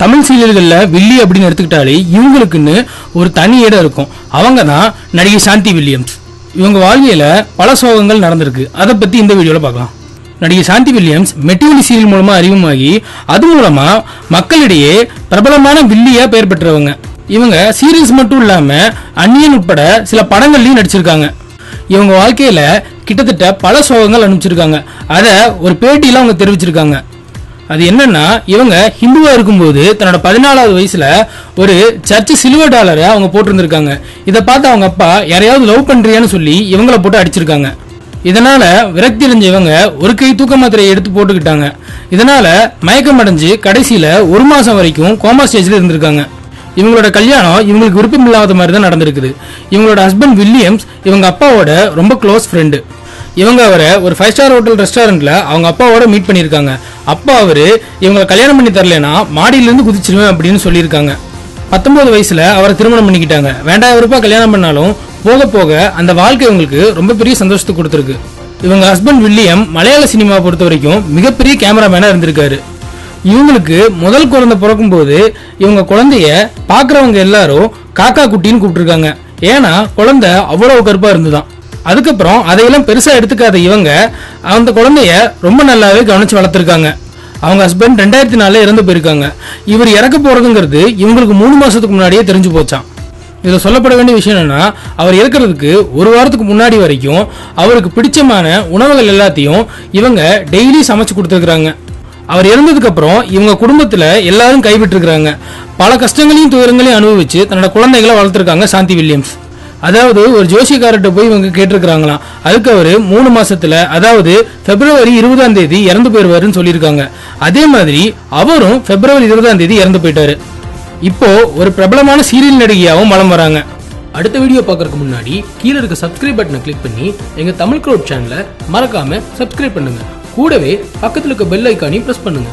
தமிழ் சீரியல்களில் வில்லி அப்படின்னு எடுத்துக்கிட்டாலே இவங்களுக்குன்னு ஒரு தனி இடம் இருக்கும். அவங்க தான் நடிகை சாந்தி வில்லியம்ஸ். இவங்க வாழ்க்கையில் பல சோகங்கள் நடந்திருக்கு. அதை பற்றி இந்த வீடியோவில் பார்க்கலாம். நடிகை சாந்தி வில்லியம்ஸ் மெட்டிவலி சீரியல் மூலமாக அறிமுகமாகி அது மூலமாக மக்களிடையே பிரபலமான வில்லியாக பெயர் பெற்றவங்க. இவங்க சீரியல்ஸ் மட்டும் இல்லாமல் அந்நியன் உட்பட சில படங்கள்லையும் நடிச்சிருக்காங்க. இவங்க வாழ்க்கையில் கிட்டத்தட்ட பல சோகங்கள் அனுப்பிச்சிருக்காங்க. அதை ஒரு பேட்டியில் அவங்க தெரிவிச்சிருக்காங்க. அது என்னன்னா இவங்க ஹிந்துவா இருக்கும்போது தன்னோட பதினாலாவது வயசுல ஒரு சர்ச் சிலுவை டாலரை அவங்க போட்டிருந்திருக்காங்க. இதை பார்த்து அவங்க அப்பா யாரையாவது லவ் பண்றியான்னு சொல்லி இவங்கள போட்டு அடிச்சிருக்காங்க. இதனால விரக்தி அடைஞ்ச இவங்க ஒரு கை தூக்க மாத்திரையை எடுத்து போட்டுக்கிட்டாங்க. இதனால மயக்கம் அடைஞ்சு கடைசியில ஒரு மாசம் வரைக்கும் கோமா ஸ்டேஜ்ல இருந்திருக்காங்க. இவங்களோட கல்யாணம் இவங்களுக்கு விருப்பம் இல்லாத மாதிரி தான் நடந்திருக்குது. இவங்களோட ஹஸ்பண்ட் வில்லியம்ஸ் இவங்க அப்பாவோட ரொம்ப க்ளோஸ் ஃப்ரெண்டு இவங்க அவரை ஒரு ஃபைவ் ஸ்டார் ஹோட்டல் ரெஸ்டாரண்ட்ல அவங்க அப்பாவோட மீட் பண்ணியிருக்காங்க. அப்பா அவரு இவங்களை கல்யாணம் பண்ணி தரலைன்னா மாடியிலிருந்து குதிச்சிருவேன் அப்படின்னு சொல்லியிருக்காங்க. பத்தொன்பது வயசுல அவரை திருமணம் பண்ணிக்கிட்டாங்க. வேண்டாம் விருப்பா கல்யாணம் பண்ணாலும் போக போக அந்த வாழ்க்கை இவங்களுக்கு ரொம்ப பெரிய சந்தோஷத்தை கொடுத்துருக்கு. இவங்க ஹஸ்பண்ட் வில்லியம் மலையாள சினிமா பொறுத்த வரைக்கும் மிகப்பெரிய கேமராமேனா இருந்திருக்காரு. இவங்களுக்கு முதல் குழந்தை பிறக்கும்போது இவங்க குழந்தைய பாக்குறவங்க எல்லாரும் காக்கா குட்டின்னு கூப்பிட்டுருக்காங்க. ஏன்னா குழந்தை அவ்வளவு கருப்பா இருந்துதான். அதுக்கப்புறம் அதையெல்லாம் பெருசாக எடுத்துக்காத இவங்க அந்த குழந்தைய ரொம்ப நல்லாவே கவனித்து வளர்த்துருக்காங்க. அவங்க ஹஸ்பண்ட் ரெண்டாயிரத்தி நாலில் இறந்து போயிருக்காங்க. இவர் இறக்க போகிறதுங்கிறது இவங்களுக்கு மூணு மாதத்துக்கு முன்னாடியே தெரிஞ்சு போச்சான் இதில் சொல்லப்பட வேண்டிய விஷயம் என்னன்னா அவர் இருக்கிறதுக்கு ஒரு வாரத்துக்கு முன்னாடி வரைக்கும் அவருக்கு பிடிச்சமான உணவுகள் எல்லாத்தையும் இவங்க டெய்லி சமைச்சு கொடுத்துருக்குறாங்க. அவர் இறந்ததுக்கப்புறம் இவங்க குடும்பத்தில் எல்லாரும் கைவிட்டுருக்குறாங்க. பல கஷ்டங்களையும் துயரங்களையும் அனுபவிச்சு தன்னோட குழந்தைகளை வளர்த்துருக்காங்க சாந்தி வில்லியம்ஸ். அதாவது ஒரு ஜோசியக்காரர்கிட்ட போய் இவங்க கேட்டிருக்கிறாங்களாம். அதுக்கு அவர் மூணு மாசத்துல அதாவது பிப்ரவரி இருபதாம் தேதி இறந்து போயிடுவாருன்னு சொல்லியிருக்காங்க. அதே மாதிரி அவரும் பிப்ரவரி இருபதாம் தேதி இறந்து போயிட்டாரு. இப்போ ஒரு பிரபலமான சீரியல் நடிகையாகவும் மலம் வராங்க. அடுத்த வீடியோ பார்க்கறதுக்கு முன்னாடி கீழே இருக்க சப்ஸ்கிரைப் பட்டனை கிளிக் பண்ணி எங்க தமிழ் க்ரோட் சேனலை மறக்காம சப்ஸ்கிரைப் பண்ணுங்க. கூடவே பக்கத்தில் இருக்க பெல் ஐக்கானையும் ப்ரெஸ் பண்ணுங்க.